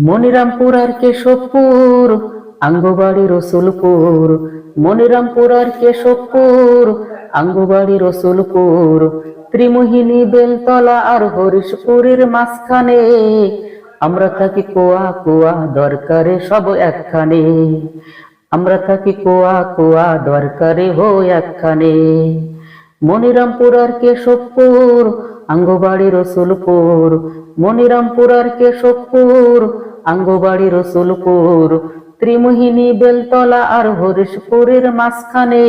মনিরামপুর আর কেশবপুর, আঙ্গবাড়ি রসুলপুর। মনিরামপুর আর কেশবপুর, আঙ্গবাড়ি রসুলপুর। ত্রিমোহিনী বেলতলা আর হরিশপুরের মাঝখানে। আমরা থাকি কোয়া কোয়া দরকারে সব একখানে। আমরা থাকি কোয়া কোয়া দরকারে হো একখানে। মনিরামপুর আর কেশবপুর, আঙ্গবাড়ি রসুলপুর। মনিরামপুর আর কেশবপুর আঙ্গবাড়ি রসুলপুর। ত্রিমোহিনী বেলতলা আর হরিশপুরের মাঝখানে।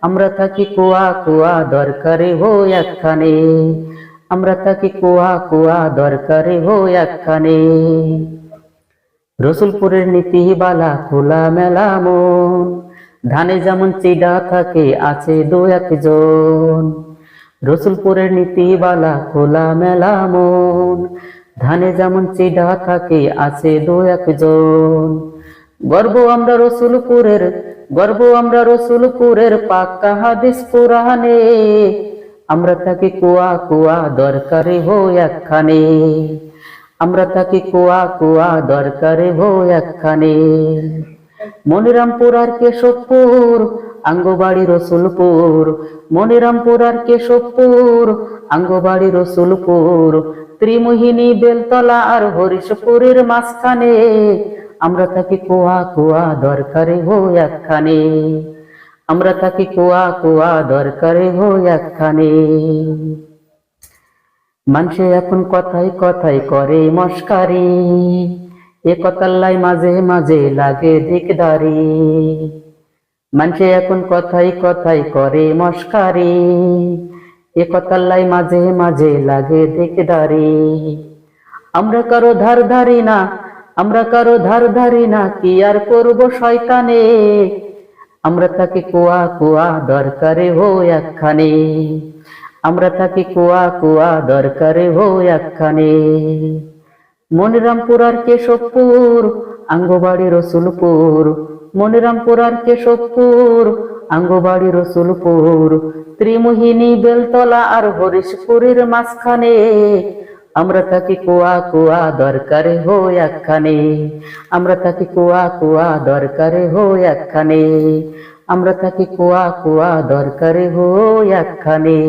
আমরা থাকি কুয়া কুয়া দরকারে হো একখানে। আমরা থাকি কুয়া কুয়া দরকারে হো একখানে। রসুলপুরের নীতিবালা খোলা মেলা মন। ধানে যেমন চিডা থাকে, আছে দু একজন। রসুলপুরের নীতিবালা খোলা মেলা মন। ধানে যেমন চিডা থাকে, আছে দু একজন। গর্ব আমরা রসুলপুরের, গর্ব আমরা রসুলপুরের পাক্কা হাদিস পুরাণে আমরা থাকি কুয়া কুয়া দরকারে হো একখানে। আমরা থাকি কুয়া কুয়া দরকারে হো একখানে। মনিরামপুর আর কেশবপুর, আঙ্গবাড়ি রসুলপুর। মনিরামপুর আর কেশবপুর, আঙ্গবাড়ি রসুলপুর। ত্রিমোহিনী বেলতলা আর হরিশপুরের মাঝখানে। আমরা থাকি কুয়া কুয়া দরকারে হো একখানে। আমরা থাকি কুয়া কুয়া দরকারে হো একখানে। মানুষে এখন কথাই কথাই করে মস্কারি। এ কথাল্লাই মাঝে মাঝে লাগে দিকদারি। মানুষে এখন কথাই কথাই করে মস্কারি। এ কথাল্লাই মাঝে মাঝে লাগে দিকদারি। আমরা কারও ধার ধারি না, আমরা কারও ধার ধারি না, কি আর করব শয়তানে? আমরা থাকি কুয়া কুয়া দরকারে হো একখানে। আমরা থাকি কুয়া কুয়া দরকারে হো একখানে। মনিরামপুর আর কেশবপুর, আঙ্গবাড়ি রসুলপুর। মনিরামপুর আর কেশবপুর, আঙ্গবাড়ি রসুলপুর। ত্রিমোহিনী বেলতলা আর হরিশপুরের মাঝখানে। আমরা থাকি কুয়া কুয়া দরকারে হো একখানে। আমরা থাকি কুয়া কুয়া দরকারে হো একখানে। আমরা থাকি কুয়া কুয়া দরকারে হো একখানে।